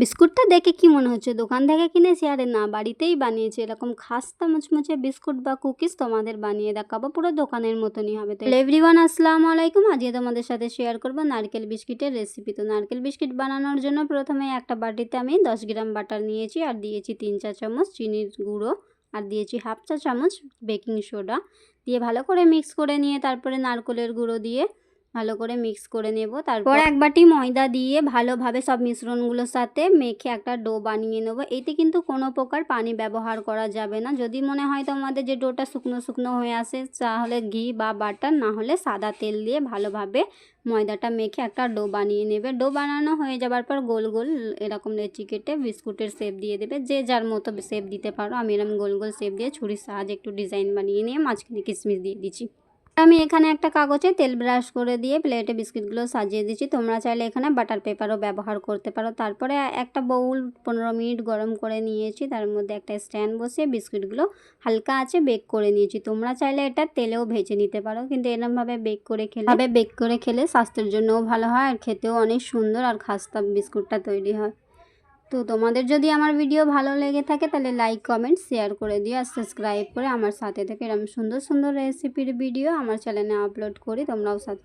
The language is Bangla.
বিস্কুটটা দেখে কি মনে হচ্ছে? দোকান থেকে কিনেছি, আরে না, বাড়িতেই বানিয়েছি। এরকম খাস্তা মুচমুচে বিস্কুট বা কুকিজ তোমাদের বানিয়ে দেখাবো, পুরো দোকানের মতনই হবে। তো এভরিওয়ান আসসালামু আলাইকুম। আজকে তোমাদের সাথে শেয়ার করব নারকেল বিস্কিটের রেসিপি তো নারকেল বিস্কিট বানানোর জন্য প্রথমে একটা বাটিতে আমি দশ গ্রাম বাটার নিয়েছি, আর দিয়েছি তিন চা চামচ চিনির গুঁড়ো, আর দিয়েছি হাফ চা চামচ বেকিং সোডা। দিয়ে ভালো করে মিক্স করে নিয়ে তারপরে নারকেলের গুঁড়ো দিয়ে ভালো করে মিক্স করে নেব, তারপর এক বাটি ময়দা দিয়ে ভালোভাবে সব মিশ্রণগুলোর সাথে মেখে একটা ডো বানিয়ে নেব। এতে কিন্তু কোনো প্রকার পানি ব্যবহার করা যাবে না। যদি মনে হয় তোমাদের যে ডোটা শুকনো শুকনো হয়ে আসে তাহলে ঘি বা বাটার, না হলে সাদা তেল দিয়ে ভালোভাবে ময়দাটা মেখে একটা ডো বানিয়ে নেবে। ডো বানানো হয়ে যাবার পর গোল গোল এরকম লেচি কেটে বিস্কুটের শেপ দিয়ে দেবে। যে যার মতো শেপ দিতে পারো, আমি এরকম গোল গোল শেপ দিয়ে ছুরির সাহায্যে একটু ডিজাইন বানিয়ে নিয়ে মাঝখানে কিশমিশ দিয়ে দিচ্ছি। আমি এখানে একটা কাগজে তেল ব্রাশ করে দিয়ে প্লেটে বিস্কিটগুলো সাজিয়ে দিচ্ছি তোমরা চাইলে এখানে বাটার পেপারও ব্যবহার করতে পারো। তারপরে একটা বাউল পনেরো মিনিট গরম করে নিয়েছি। তার মধ্যে একটা স্ট্যান্ড বসিয়ে বিস্কিটগুলো হালকা আছে বেক করে নিয়েছি। তোমরা চাইলে এটা তেলেও ভেজে নিতে পারো। কিন্তু এরমভাবে বেক করে খেলে ভাবে বেক করে খেলে স্বাস্থ্যের জন্যও ভালো হয় আর খেতেও অনেক সুন্দর আর খাস্তা বিস্কুটটা তৈরি হয়। তো তোমাদের যদি আমার ভিডিও ভালো লেগে থাকে, তাহলে লাইক কমেন্ট শেয়ার করে দিও আর সাবস্ক্রাইব করে আমার সাথে থেকে। এরকম সুন্দর সুন্দর রেসিপির ভিডিও আমার চ্যানেলে আপলোড করি, তোমরাও সাথে